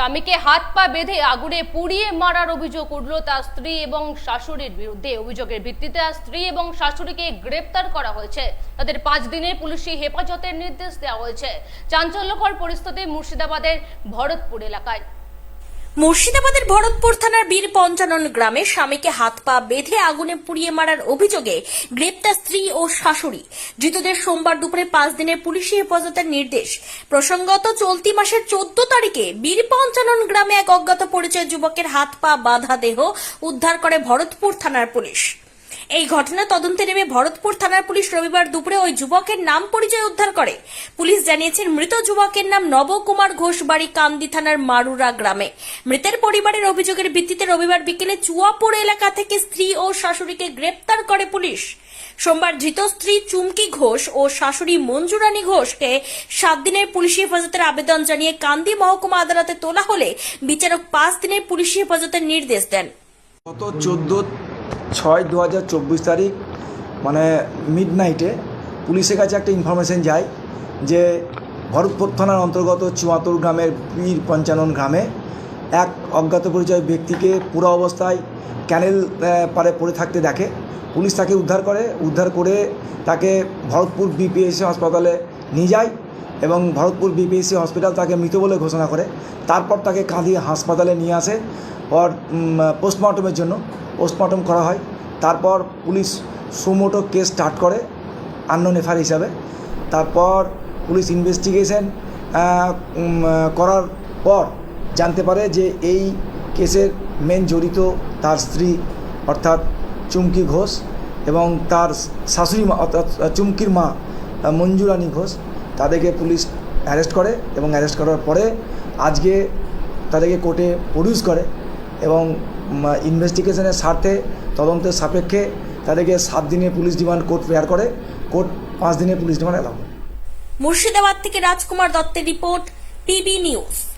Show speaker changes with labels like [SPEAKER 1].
[SPEAKER 1] স্বামীকে হাত পা বেঁধে আগুনে পুড়িয়ে মারার অভিযোগ উঠল তার স্ত্রী এবং শাশুড়ির বিরুদ্ধে। অভিযোগের ভিত্তিতে তার স্ত্রী এবং শাশুড়িকে গ্রেপ্তার করা হয়েছে। তাদের পাঁচ দিনের পুলিশি হেফাজতের নির্দেশ দেওয়া হয়েছে। চাঞ্চল্যকর পরিস্থিতি মুর্শিদাবাদের ভরতপুর এলাকায়।
[SPEAKER 2] মুর্শিদাবাদের ভরতপুর থানার বীর পঞ্চানন গ্রামে স্বামীকে হাত পা বেঁধে আগুনে পুড়িয়ে মারার অভিযোগে গ্রেপ্তার স্ত্রী ও শাশুড়ি। ধৃতদের সোমবার দুপুরে পাঁচ দিনের পুলিশি হেফাজতের নির্দেশ। প্রসঙ্গত, চলতি মাসের চোদ্দ তারিখে বীর পঞ্চানন গ্রামে এক অজ্ঞাত পরিচয় যুবকের হাত পা বাধা দেহ উদ্ধার করে ভরতপুর থানার পুলিশ। এই ঘটনা তদন্তে নেমে ভরতপুর থানার পুলিশ রবিবার দুপুরে ওই যুবকের নাম পরিচয় উদ্ধার করে। পুলিশ জানিয়েছেন, মৃত যুবকের নাম নবকুমার ঘোষ বাড়ি কান্দি থানার মারুরা গ্রামে। মৃতের পরিবারের অভিযোগের ভিত্তিতে রবিবার বিকেলে চুয়াপুর এলাকা থেকে স্ত্রী ও শাশুড়িকে গ্রেপ্তার করে পুলিশ। সোমবার ধৃত স্ত্রী চুমকি ঘোষ ও শাশুড়ি মঞ্জুরানী ঘোষকে সাত দিনের পুলিশি হেফাজতের আবেদন জানিয়ে কান্দি মহকুমা আদালতে তোলা হলে বিচারক পাঁচ দিনের পুলিশি হেফাজতের নির্দেশ দেন।
[SPEAKER 3] গত চোদ্দ ছয় দু হাজার চব্বিশ তারিখ মানে মিড নাইটে পুলিশের কাছে একটা ইনফরমেশন যায় যে ভরতপুর থানার অন্তর্গত চুয়াত্তর গ্রামের বীর পঞ্চানন গ্রামে এক অজ্ঞাত পরিচয় ব্যক্তিকে পুরো অবস্থায় ক্যানেল পারে পড়ে থাকতে দেখে। পুলিশ তাকে উদ্ধার করে উদ্ধার করে তাকে ভরতপুর বিপিএসসি হাসপাতালে নিয়ে যায়। এবং ভরতপুর বিপিএসসি হসপিটাল তাকে মৃত বলে ঘোষণা করে। তারপর তাকে কাঁদিয়ে হাসপাতালে নিয়ে আসে ওর পোস্টমর্টমের জন্য। পোস্টমর্টম করা হয়। তারপর police suo motu case start করে আননোন এফআর হিসাবে। তারপর পুলিশ ইনভেস্টিগেশন করার পর জানতে পারে যে এই কেসের মেন জড়িত তার স্ত্রী অর্থাৎ চুমকি ঘোষ এবং তার শাশুড়ি মা, অর্থাৎ, চুমকির মা, মঞ্জুরানী ঘোষ। তাদেরকে পুলিশ অ্যারেস্ট করে এবং অ্যারেস্ট করার পরে আজকে তাদেরকে কোর্টে প্রডিউস করে এবং ইনভেস্টিগেশনের স্বার্থে, তদন্তের সাপেক্ষে তাদেরকে সাত দিনে পুলিশ ডিমান্ড কোর্ট প্রেয়ার করে, কোর্ট পাঁচ দিনে পুলিশ ডিমান্ড অ্যালাউ
[SPEAKER 2] মুর্শিদাবাদ থেকে রাজকুমার দত্তের report, TV news.